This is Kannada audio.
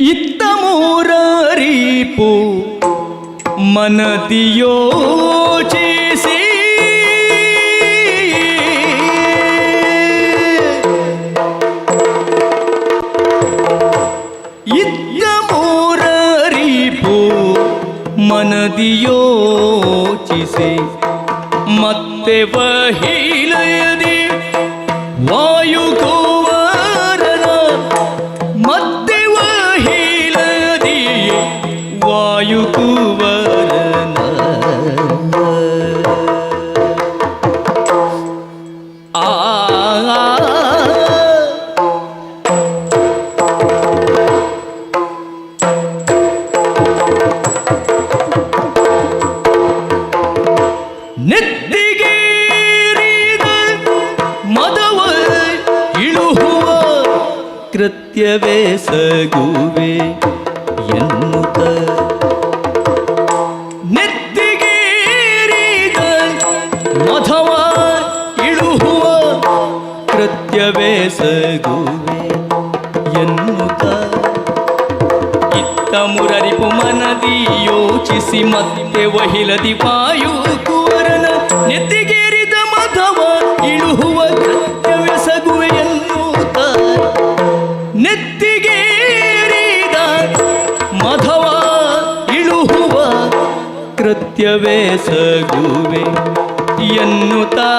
ಇತ್ತ ಮೂರರಿಪು ಮನದಿ ಯೋಚಿಸಿ ಇತ್ತ ಮೂರರಿಪು ಮನದಿ ಯೋಚಿಸಿ ಮತ್ತೆ ವಹಿಲಯದಿ ನೆತ್ತಿಗೇರಿದ ಮದವ ಇಳುಹುವ ಕೃತ್ಯವೇ ಸಗುವೆ ಎನ್ನುತ್ತ. ನೆತ್ತಿಗೇರಿದ ಮಧವ ಇಳುಹುವ ಕೃತ್ಯವೇ ಸಗುವೆ ಎನ್ನುತ್ತ. ಇತ್ತ ಮುರರಿಪು ಮನದಿ ಯೋಚಿಸಿ ಮತ್ತೆ ವಹಿಲದಿ ಪಾಯುಕು ನೆತ್ತಿಗೇರಿದ ಮಧವ ಇಳುಹುವ ಮಧವ ಇಳುಹುವ ಕೃತ್ಯವೆಸಗುವೆ ಎನ್ನುತ್ತಾ